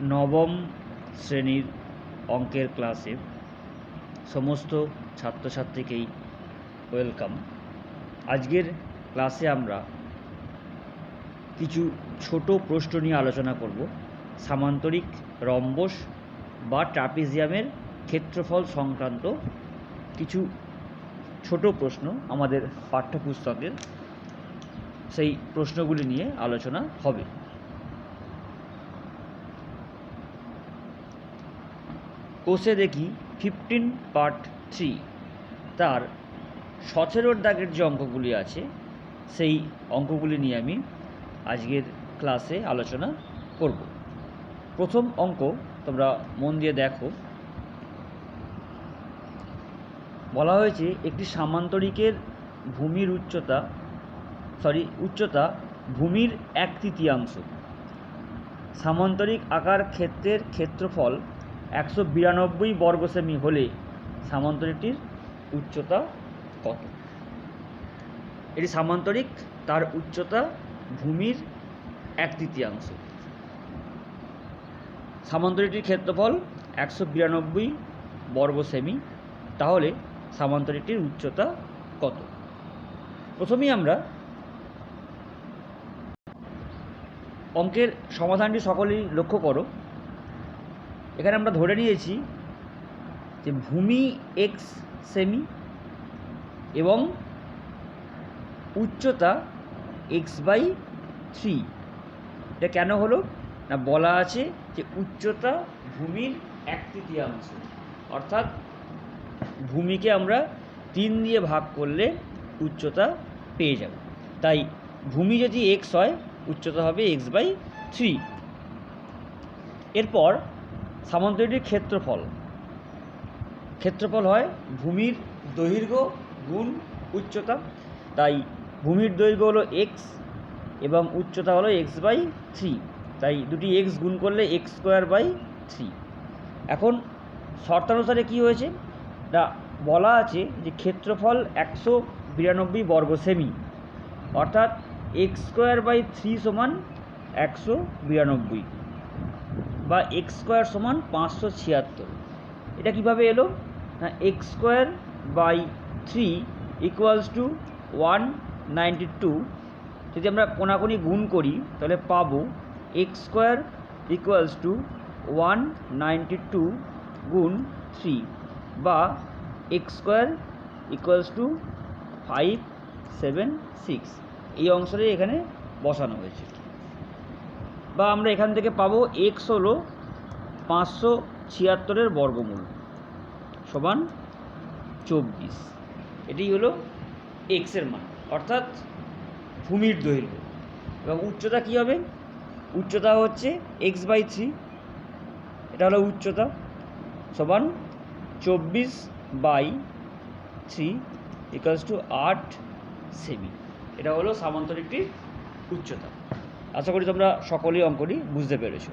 নবম শ্রেণির অঙ্কের ক্লাসে সমস্ত ছাত্রছাত্রীকেই ওয়েলকাম। আজকের ক্লাসে আমরা কিছু ছোট প্রশ্ন নিয়ে আলোচনা করব। সামান্তরিক রম্বস বা ট্রাপিজিয়ামের ক্ষেত্রফল সংক্রান্ত কিছু ছোট প্রশ্ন আমাদের পাঠ্যপুস্তকের। সেই প্রশ্নগুলি নিয়ে আলোচনা হবে। কোষে দেখি ফিফটিন পার্ট থ্রি তার সতেরোর দাগের যে অঙ্কগুলি আছে, সেই অঙ্কগুলি নিয়ে আমি আজকের ক্লাসে আলোচনা করব। প্রথম অঙ্ক তোমরা মন দিয়ে দেখো। বলা হয়েছে, একটি সামান্তরিকের ভূমির উচ্চতা সরি উচ্চতা ভূমির এক তৃতীয়াংশ সামান্তরিক আকার ক্ষেত্রের ক্ষেত্রফল একশো বিরানব্বই বর্গ সেমি হলে সামান্তরিকটির উচ্চতা কত? এটি সামান্তরিক, তার উচ্চতা ভূমির এক তৃতীয়াংশ। সামান্তরিকটির ক্ষেত্রফল একশো বিরানব্বই বর্গ সেমি, তাহলে সামান্তরিকটির উচ্চতা কত? প্রথমেই আমরা অঙ্কের সমাধানটি সকলেই লক্ষ্য করো। এখানে আমরা ধরে নিয়েছি যে ভূমি এক্স সেমি এবং উচ্চতা এক্স বাই থ্রি এটা কেন হলো? না বলা আছে যে উচ্চতা ভূমির এক তৃতীয়াংশ। অর্থাৎ ভূমিকে আমরা তিন দিয়ে ভাগ করলে উচ্চতা পেয়ে যাব। তাই ভূমি যদি এক্স হয়, উচ্চতা হবে এক্স বাই থ্রি এরপর সামান্তরিকটির ক্ষেত্রফল। ক্ষেত্রফল হয় ভূমির দৈর্ঘ্য গুণ উচ্চতা। তাই ভূমির দৈর্ঘ্য হলো এক্স এবং উচ্চতা হলো এক্স বাই থ্রি তাই দুটি এক্স গুণ করলে এক্স স্কোয়ার বাই থ্রি এখন শর্তানুসারে কী হয়েছে? না বলা আছে যে ক্ষেত্রফল একশো বিরানব্বই বর্গ সেমি। অর্থাৎ এক্স স্কোয়ার বাই থ্রি সমান একশো বিরানব্বই। বা এক্স স্কোয়ার সমান পাঁচশো ছিয়াত্তর। এটা কীভাবে এলো? না X square by three equals to one ninety two যদি আমরা কোনাকুনি গুণ করি, তাহলে পাবো X square equals to one ninety two গুণ থ্রি বা X square equals to five seven six এই অংশটাই এখানে বসানো হয়েছে বা আমরা এখান থেকে পাবো এক্স হলো পাঁচশো ছিয়াত্তরের বর্গমূল সমান চব্বিশ। এটি হলো এক্সের মান। অর্থাৎ ভূমির দৈর্ঘ্য। এবং উচ্চতা কী হবে? উচ্চতা হচ্ছে এক্স বাই থ্রি এটা হলো উচ্চতা সমান চব্বিশ বাই থ্রি ইকালস টু আট সেমি এটা হলো সামান্তরিকটির উচ্চতা। আশা করি তোমরা সকলেই অঙ্কটি বুঝতে পেরেছ।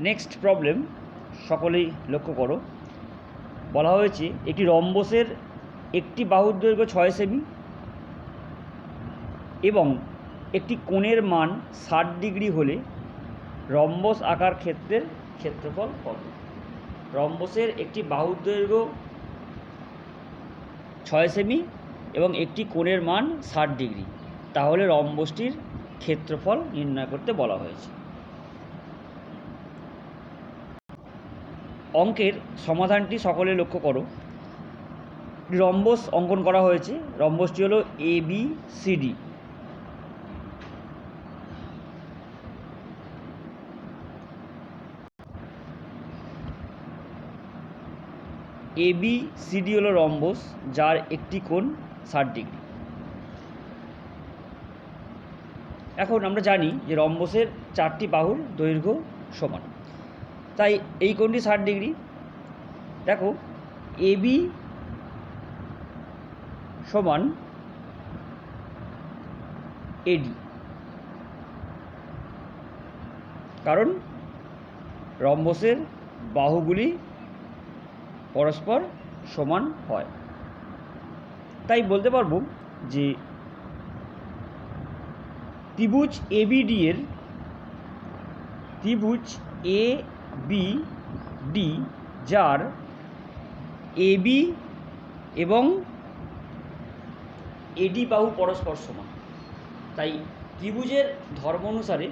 নেক্সট প্রবলেম সকলেই লক্ষ্য করো। বলা হয়েছে, একটি রম্বসের একটি বাহুর দৈর্ঘ্য ছয় সেমি এবং একটি কোণের মান ষাট ডিগ্রি হলে রম্বস আকার ক্ষেত্রের ক্ষেত্রফল কত? রম্বসের একটি বাহুর দৈর্ঘ্য ছয় সেমি এবং একটি কোণের মান ষাট ডিগ্রি। তাহলে রম্বসটির ক্ষেত্রফল নির্ণয় করতে বলা হয়েছে। অঙ্কের সমাধানটি সকলে লক্ষ্য করো। রম্বস অঙ্কন করা হয়েছে। রম্বসটি হলো A B C D A B C D হলো রম্বস, যার একটি কোণ ষাট ডিগ্রি। এখন আমরা জানি যে রম্বসের চারটি বাহুর দৈর্ঘ্য সমান। তাই এই কোণটি ষাট ডিগ্রি। দেখো এবি সমান এডি কারণ রম্বসের বাহুগুলি পরস্পর সমান হয়। তাই বলতে পারব যে ত্রিভুজ এবিডি এর ত্রিভুজ এ বি ডি যার এ বি এবং এডি বাহু পরস্পর সমান। তাই ত্রিভুজের ধর্ম অনুসারে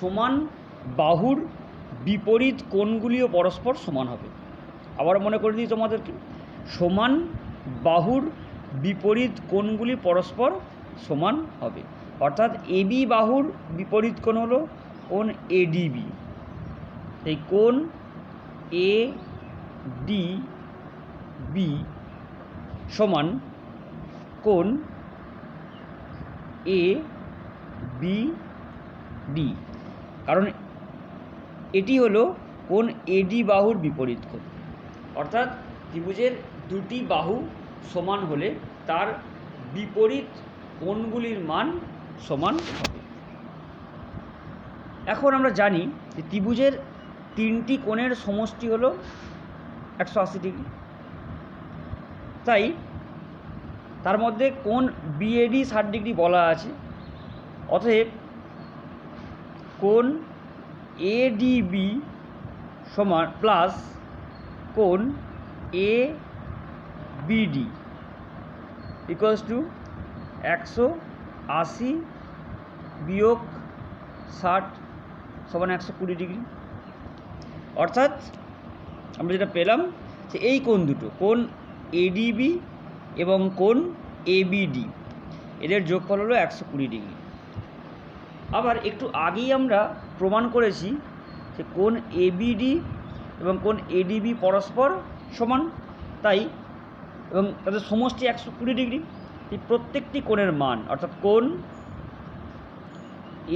সমান বাহুর বিপরীত কোণগুলিও পরস্পর সমান হবে। আবার মনে করে দিই তোমাদেরকে, সমান বাহুর বিপরীত কোণগুলি পরস্পর সমান হবে। অর্থাৎ এবি বাহুর বিপরীত কোণ হলো কোণ এডিবি এই কোণ এ ডি বি সমান কোণ এ বি ডি। কারণ এটি হলো কোণ এডি বাহুর বিপরীত কোণ। অর্থাৎ ত্রিভুজের দুটি বাহু সমান হলে তার বিপরীত কোণগুলির মান সমান হবে। এখন আমরা জানি যে ত্রিভুজের তিনটি কোণের সমষ্টি হলো একশো আশি ডিগ্রি। তাই তার মধ্যে কোন বিএডি ষাট ডিগ্রি বলা আছে, অতএব কোন এডিবি সমান প্লাস কোন এ বিডি ইকুয়ালস টু একশো আশি বিয়োগ ষাট সমান একশো কুড়ি ডিগ্রি। অর্থাৎ আমরা যেটা পেলাম যে এই কোণ দুটো, কোণ এডিবি এবং কোণ এবিডি এদের যোগফল হলো একশো কুড়ি ডিগ্রি। আবার একটু আগেই আমরা প্রমাণ করেছি যে কোন এবিডি এবং কোন এডিবি পরস্পর সমান, তাই এবং তাদের সমষ্টি একশো কুড়ি ডিগ্রি। এই প্রত্যেকটি কোণের মান, অর্থাৎ কোণ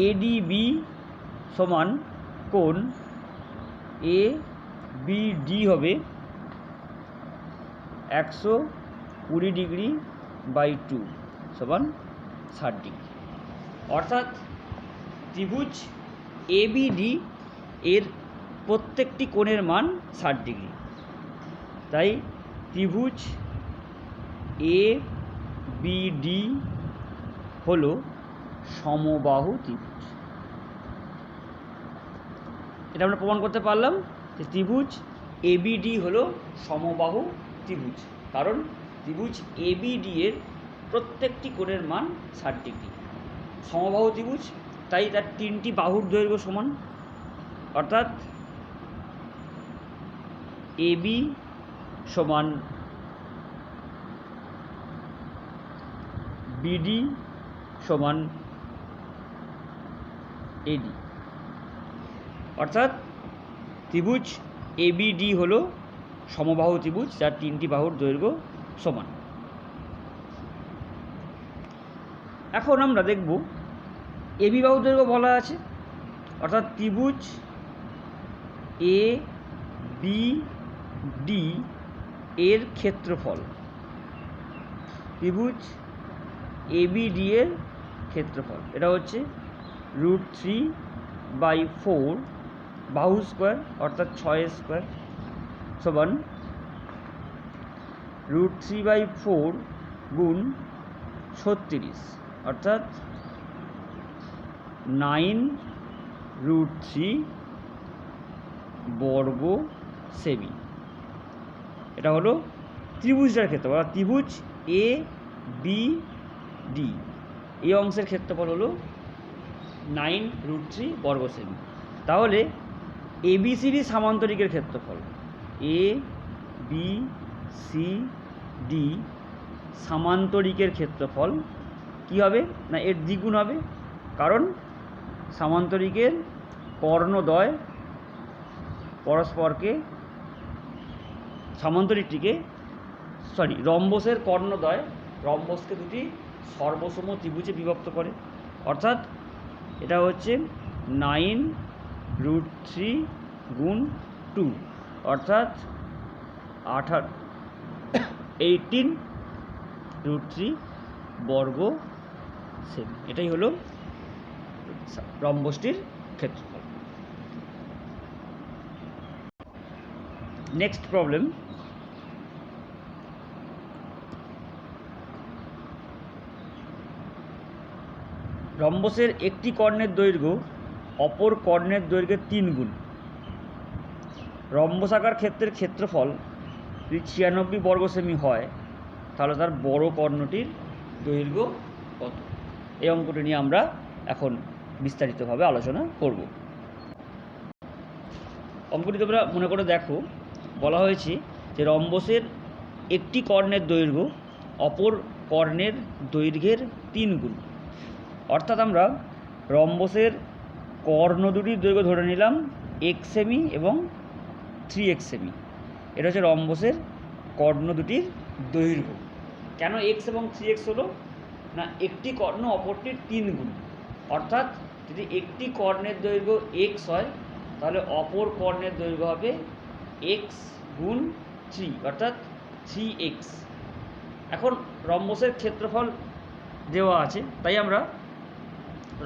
এডিবি সমান কোণ এ বিডি হবে একশো কুড়ি ডিগ্রি বাই টু সমান ষাট ডিগ্রি। অর্থাৎ ত্রিভুজ এবিডি এর প্রত্যেকটি কোণের মান ষাট ডিগ্রি। তাই ত্রিভুজ এ বিডি হল সমবাহু ত্রিভুজ। এটা আমরা প্রমাণ করতে পারলাম যে ত্রিভুজ এবিডি হল সমবাহু ত্রিভুজ। কারণ ত্রিভুজ এবিডি এর প্রত্যেকটি কোণের মান ষাট ডিগ্রি। সমবাহু ত্রিভুজ, তাই তার তিনটি বাহুর দৈর্ঘ্য সমান। অর্থাৎ এবি সমান বিডি সমান এডি অর্থাৎ ত্রিভুজ এবিডি হলো সমবাহু ত্রিভুজ, যার তিনটি বাহুর দৈর্ঘ্য সমান। এখন আমরা দেখব এবি বাহু দৈর্ঘ্য বলা আছে, অর্থাৎ ত্রিভুজ এ বি ডি এর ক্ষেত্রফল। ত্রিভুজ এবিডি এর ক্ষেত্রফল। এটা হচ্ছে রুট থ্রি বাই ফোর বাহু স্কোয়ার অর্থাৎ ছয় স্কোয়ার সমান রুট থ্রি বাই ফোর গুণ ছত্রিশ অর্থাৎ নাইন রুট থ্রি বর্গ সেমি। এটা হলো ত্রিভুজটার ক্ষেত্রফল। অর্থাৎ ত্রিভুজ এ বি ডি এই অংশের ক্ষেত্রফল হলো নাইন রুট থ্রি বর্গ সেমি তাহলে এবিসিডি সামান্তরিকের ক্ষেত্রফল। এ বি সি ডি সামান্তরিকের ক্ষেত্রফল কী হবে? না, এর দ্বিগুণ হবে। কারণ সামান্তরিকের কর্ণদ্বয় পরস্পরকে সামান্তরিকটিকে সরি রম্বসের কর্ণদ্বয়, রম্বসকে দুটি সর্বসম ত্রিভুজে বিভক্ত করে। অর্থাৎ এটা হচ্ছে নাইন রুট থ্রি গুণ টু, অর্থাৎ আঠার, এইটিন রুট থ্রি বর্গ সেমি। এটাই হলো রম্বসটির ক্ষেত্রফল। নেক্সট প্রবলেম রম্বসের একটি কর্ণের দৈর্ঘ্য, অপর কর্ণের দৈর্ঘ্যের তিন গুণ। রম্বসাকার ক্ষেত্রের ক্ষেত্রফল যদি ছিয়ানব্বই বর্গ সেমি হয়, তাহলে তার বড় কর্ণটির দৈর্ঘ্য কত? এই অঙ্কটি নিয়ে আমরা এখন বিস্তারিতভাবে আলোচনা করব। অঙ্কটি তোমরা মনে করে দেখো, বলা হয়েছে যে রম্বসের একটি কর্ণের দৈর্ঘ্য, অপর কর্ণের দৈর্ঘ্যের তিন গুণ। অর্থাৎ আমরা রম্বসের কর্ণ দুটির দৈর্ঘ্য ধরে নিলাম এক সেমি এবং থ্রি এক্স এটা হচ্ছে রম্বসের কর্ণ দুটির দৈর্ঘ্য। কেন এক্স এবং থ্রি এক্স হলো? না, একটি কর্ণ অপরটির তিন গুণ। অর্থাৎ যদি একটি কর্ণের দৈর্ঘ্য এক্স হয়, তাহলে অপর কর্ণের দৈর্ঘ্য হবে এক্স গুণ থ্রি অর্থাৎ থ্রি এক্স এখন রম্বসের ক্ষেত্রফল দেওয়া আছে, তাই আমরা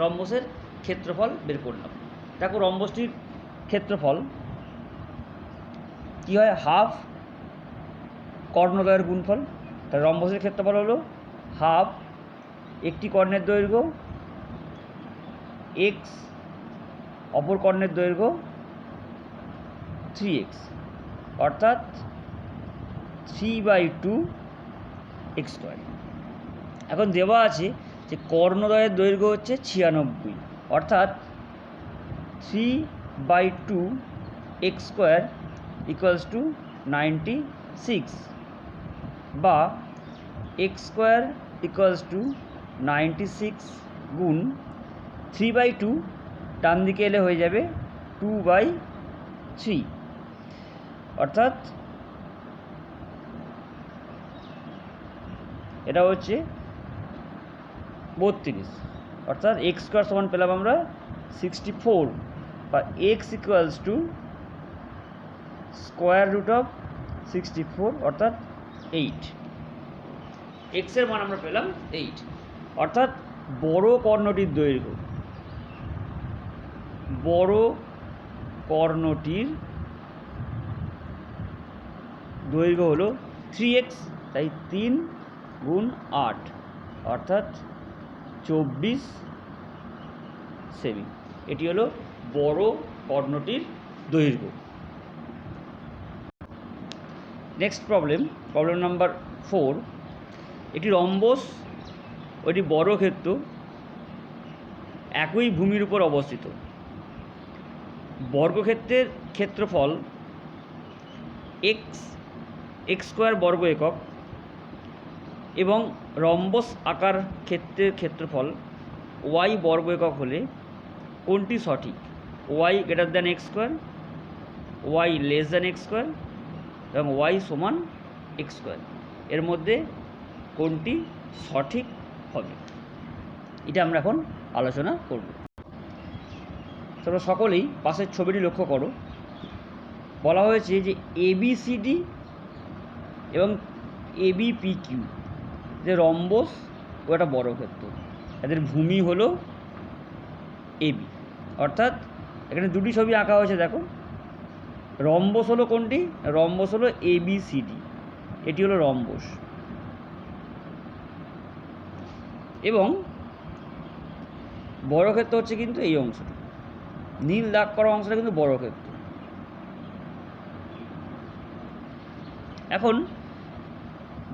রম্বসের ক্ষেত্রফল বের করলাম। দেখো রম্বসটির ক্ষেত্রফল কী হয়? হাফ কর্ণদয়ের গুণফল। তাই রম্বসের ক্ষেত্রফল হলো হাফ একটি কর্ণের দৈর্ঘ্য এক্স অপর কর্ণের দৈর্ঘ্য থ্রি এক্স অর্থাৎ three by two X square এখন দেওয়া আছে যে কর্ণদয়ের দৈর্ঘ্য হচ্ছে ছিয়ানব্বই, অর্থাৎ three by two X square equals to ninety six বা X square equals to ninety six গুণ থ্রি বাই টু ডান দিকে এলে হয়ে যাবে টু বাই থ্রি অর্থাৎ এটা হচ্ছে বত্রিশ। অর্থাৎ এক্স স্কোয়ার সমান পেলাম আমরা সিক্সটি ফোর বা X equals to square root of sixty four অর্থাৎ এইট এক্সের মান আমরা পেলাম এইট অর্থাৎ বড় কর্ণটির দৈর্ঘ্য। বড় কর্ণটির দৈর্ঘ্য হলো থ্রি এক্স তাই তিন গুণ আট। অর্থাৎ চব্বিশ সেমি। এটি হলো বড় কর্ণটির দৈর্ঘ্য। Next problem problem number four এটি রম্বস ওটি বর্গক্ষেত্র একই ভূমির উপর অবস্থিত। বর্গক্ষেত্রের ক্ষেত্রফল এক্স এক্স স্কোয়ার বর্গ একক এবং রম্বস আকার ক্ষেত্রের ক্ষেত্রফল ওয়াই বর্গ একক হলে কোনটি সঠিক? Y greater than X square Y less than X square এবং ওয়াই সমান এক্স স্কোয়ার এর মধ্যে কোনটি সঠিক হবে? এটা আমরা এখন আলোচনা করব। তোমরা সকলেই পাশের ছবিটি লক্ষ্য করো। বলা হয়েছে যে এবিসিডি এবং এবিপি কিউ যে রম্বস ও একটা বড় ক্ষেত্র। এদের ভূমি হলো এবি অর্থাৎ এখানে দুটি ছবি আঁকা হয়েছে, দেখো। রম্বস হলো কোনটি? রম্বস হলো এবিসিডি এটি হলো রম্বস। এবং বর্গক্ষেত্র হচ্ছে কিন্তু এই অংশটা। নীল দাগ করা অংশটা কিন্তু বর্গক্ষেত্র এখন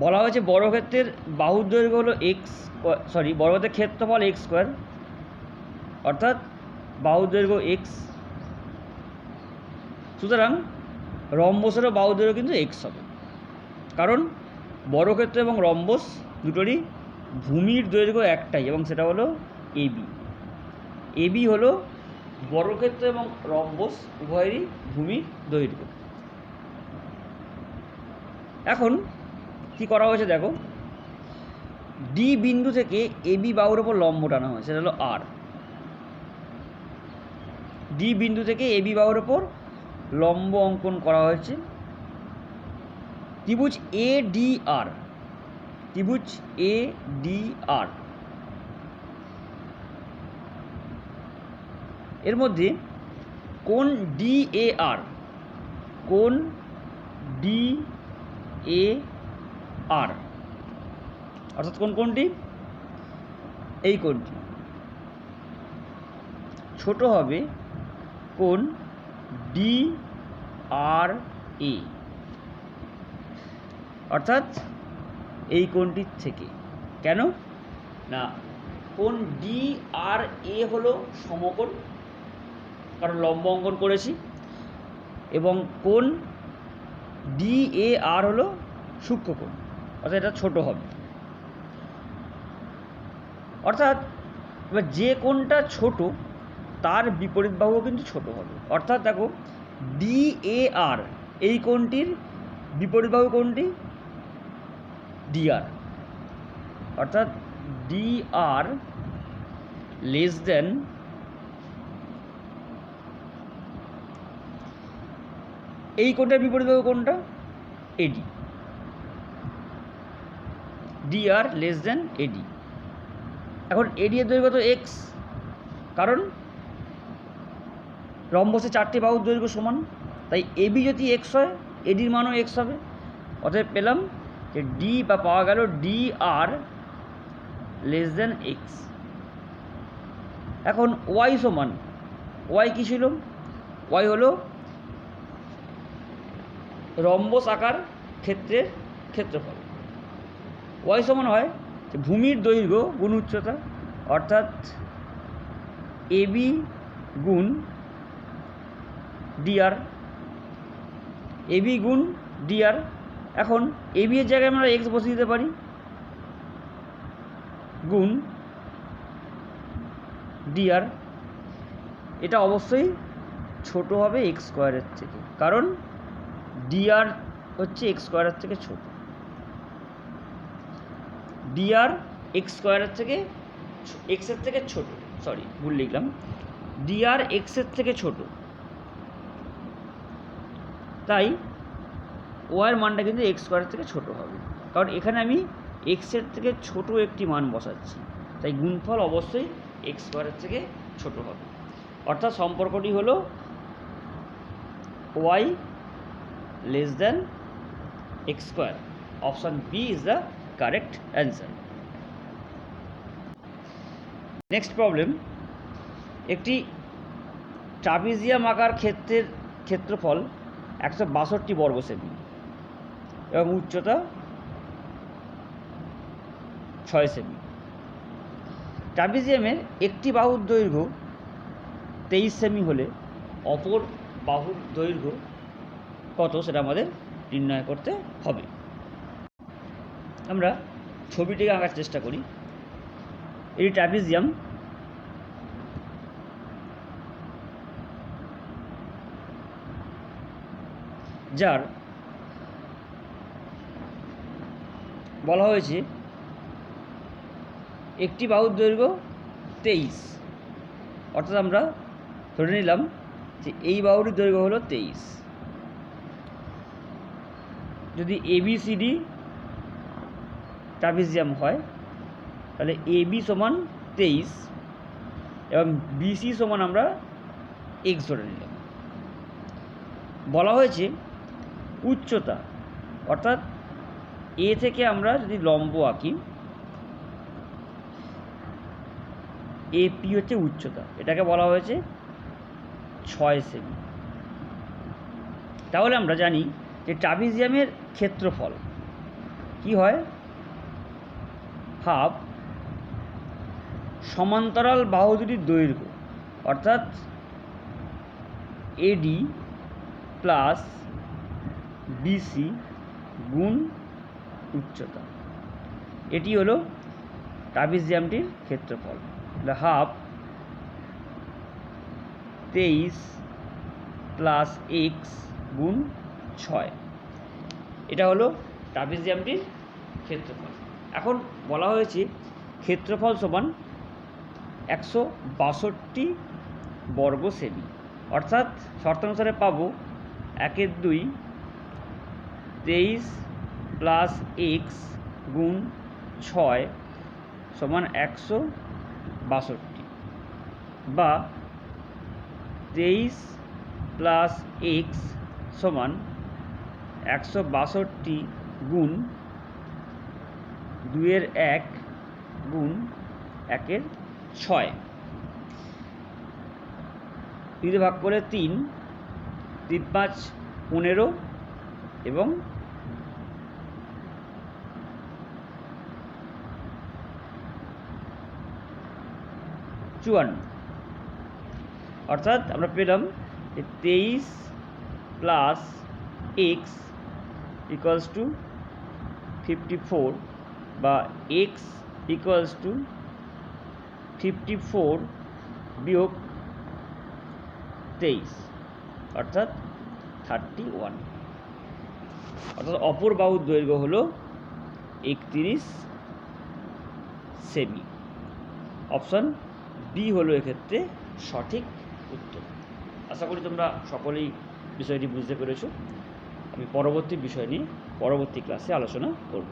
বলা হয়েছে বর্গক্ষেত্রের বাহুর দৈর্ঘ্য হলো এক্স সরি বর্গক্ষেত্রের ক্ষেত্রফল এক্স স্কোয়ার অর্থাৎ বাহুর দৈর্ঘ্য এক্স সুতরাং রম্বসেরও বাহুর দৈর্ঘ্য কিন্তু এক্স হবে। কারণ বর্গক্ষেত্র এবং রম্বস দুটোরই ভূমির দৈর্ঘ্য একটাই এবং সেটা হলো এবি এবি হলো বর্গক্ষেত্র এবং রম্বস উভয়েরই ভূমির দৈর্ঘ্য। এখন কি করা হয়েছে দেখো? ডি বিন্দু থেকে এবি বাহুর ওপর লম্ব টানা হয়, সেটা হলো আর ডি বিন্দু থেকে এবি বাহুর ওপর লম্ব অঙ্কন করা হয়েছে। ত্রিভুজ এ ডি আর ত্রিভুজ এ ডি আর এর মধ্যে কোন ডি এ আর কোন ডি এ আর। অর্থাৎ কোন কোনটি? এই কোনটি? ছোট হবে কোন? ডি আর এ অর্থাৎ এই কোনটির থেকে। কেন? না, কোন ডি আর এ হলো সমকোণ, কারণ লম্ব অঙ্কন করেছি, এবং কোন ডি এ আর হলো সূক্ষ্মকোণ। অর্থাৎ এটা ছোট হবে। অর্থাৎ এবার যে কোনটা ছোট, তার বিপরীত বাহুও কিন্তু ছোট হবে। অর্থাৎ দেখো ডি এ আর এই কোণটির বিপরীত বাহু কোণটি? ডিআর অর্থাৎ ডি আর লেস দেন এই কোণটার বিপরীত বাহু কোনটা এডি ডি আর লেস দেন এডি এখন এডি এর দৈর্ঘ্য তো এক্স কারণ রম্বসে চারটি বাহুর দৈর্ঘ্য সমান, তাই এবি যদি এক্স হয় এডির মানও এক্স হবে। অতএব পেলাম যে ডি বা পাওয়া গেল D R less than X এখন ওয়াই সমান ওয়াই কী ছিল? ওয়াই হলো রম্বস আকার ক্ষেত্রের ক্ষেত্রফল। ওয়াই সমান হয় যে ভূমির দৈর্ঘ্য গুণ উচ্চতা, অর্থাৎ এবি গুণ ডিআর এবি গুণ ডিআর এখন এবি এর জায়গায় আমরা এক্স বসিয়ে দিতে পারি। গুণ ডিআর এটা অবশ্যই ছোট হবে এক্স স্কোয়ারের থেকে, কারণ ডিআর হচ্ছে এক্স স্কোয়ারের থেকে ছোট। ডিআর এক্স স্কোয়ারের থেকে এক্সের থেকে ছোট সরি ভুল লিখলাম। ডিআর এক্সের থেকে ছোট। তাই ওয়ার মানটা কিন্তু এক্স স্কোয়ারের থেকে ছোট হবে। কারণ এখানে আমি এক্সের থেকে ছোট একটি মান বসাচ্ছি। তাই গুণফল অবশ্যই এক্স স্কোয়ারের থেকে ছোট হবে। অর্থাৎ সম্পর্কটি হলো Y less than X square option B is the correct answer next problem একটি ট্রাপিজিয়াম আকার ক্ষেত্রের ক্ষেত্রফল একশো বাষট্টি বর্গ সেমি এবং উচ্চতা ছয় সেমি। ট্রাপিজিয়ামের একটি বাহুর দৈর্ঘ্য তেইশ সেমি হলে অপর বাহুর দৈর্ঘ্য কত সেটা আমাদের নির্ণয় করতে হবে। আমরা ছবিটিকে আঁকার চেষ্টা করি। এটি ট্রাপিজিয়াম। যার বলা হয়েছে, একটি বাহুর দৈর্ঘ্য তেইশ। অর্থাৎ আমরা ধরে নিলাম যে এই বাহুটির দৈর্ঘ্য হলো তেইশ। যদি এবিসিডি ট্রাপিজিয়াম হয়, তাহলে এ বি সমান তেইশ এবং বিসি সমান আমরা এক্স ধরে নিলাম। বলা হয়েছে উচ্চতা, অর্থাৎ এ থেকে আমরা যদি লম্ব আঁকি এপি হচ্ছে উচ্চতা, এটাকে বলা হয়েছে ছয় সেমি। তাহলে আমরা জানি যে ট্রাপিজিয়ামের ক্ষেত্রফল কি হয়? হাফ সমান্তরাল বাহু দুটির দৈর্ঘ্য, অর্থাৎ এডি প্লাস বিসি গুণ উচ্চতা। এটি হলো ট্রাপিজিয়ামটির ক্ষেত্রফল। হাফ তেইশ প্লাস এক্স গুণ ছয়। এটা হলো ট্রাপিজিয়ামটির ক্ষেত্রফল। এখন বলা হয়েছে ক্ষেত্রফল সমান একশো বাষট্টি বর্গ সেমি। অর্থাৎ শর্তানুসারে পাবো একের দুই তেইশ প্লাস এক্স গুণ ছয় সমান একশো বাষট্টি বা তেইশ প্লাস এক্স সমান একশো বাষট্টি গুণ দুইয়ের এক গুণ একের ছয়। তিনে ভাগ করে তিন তিন পাঁচ পনেরো এবং চুয়ান্ন। অর্থাৎ আমরা পেলাম যে তেইশ plus X equals to fifty four বা X equals to fifty four বিয়োগ তেইশ, অর্থাৎ থার্টি ওয়ান অর্থাৎ অপর বাহুর দৈর্ঘ্য হলো একত্রিশ সেমি। অপশন বি হলো এক্ষেত্রে সঠিক উত্তর। আশা করি তোমরা সকলেই বিষয়টি বুঝতে পেরেছ। আমি পরবর্তী বিষয় নিয়ে পরবর্তী ক্লাসে আলোচনা করব।